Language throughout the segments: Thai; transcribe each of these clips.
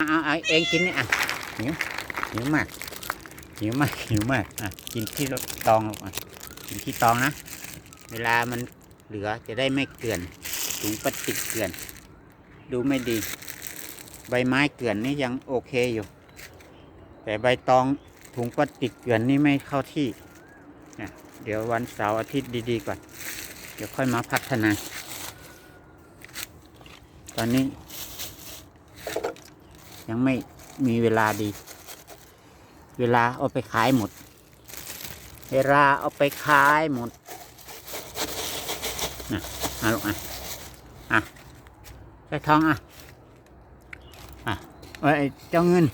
เอาเอาเองกินนี่อะหิวหิวมากหิวมากหิวมากอะกินที่ตองอะกินที่ตองนะ เวลามันเหลือจะได้ไม่เกลื่อนถุงพลาสติกเกลื่อน ดูไม่ดี ใบไม้เกลื่อนนี่ยังโอเคอยู่ แต่ใบตองถุงพลาสติกเกลื่อนนี่ไม่เข้าที่เนี่ยเดี๋ยววันเสาร์อาทิตย์ดีๆก่อน เดี๋ยวค่อยมาพัฒนา ตอนนี้ ยังไม่มีเวลาดี เวลาเอาไปขายหมด เวลาเอาไปขายหมดนะมาลูกอะอะใส่ทองอะอะเอ้ยเจ้าเงิน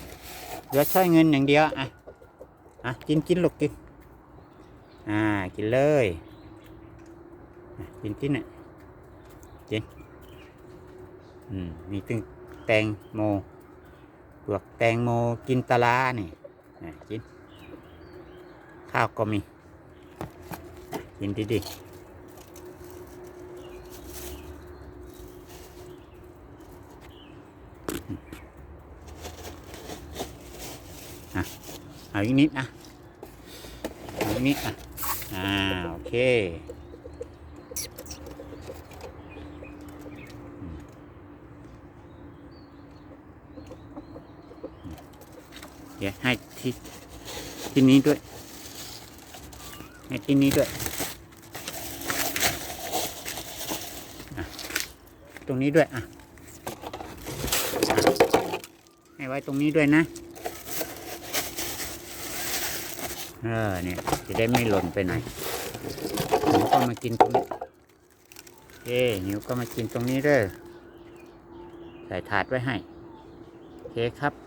เหลือใช้เงินอย่างเดียวอะอะกินกินลูกกินอ่ากินเลยกินกินอะกินอืมมีตึงแตงโม เปลือกแตงโมกินตะลานี่อะกิน ข้าวก็มี กินดีๆอะเอาอีกนิดนะเอาอีกนิดอะอ่า โอเค เดี๋ยวให้ที่ที่นี้ด้วย ให้ที่นี้ด้วย ตรงนี้ด้วยอะ ให้ไว้ตรงนี้ด้วยนะ เออเนี่ยจะได้ไม่หล่นไปไหนหนูก็มากินตรงนี้เอ้หนูก็มากินตรงนี้เด้อใส่ถาดไว้ให้ โอเคครับ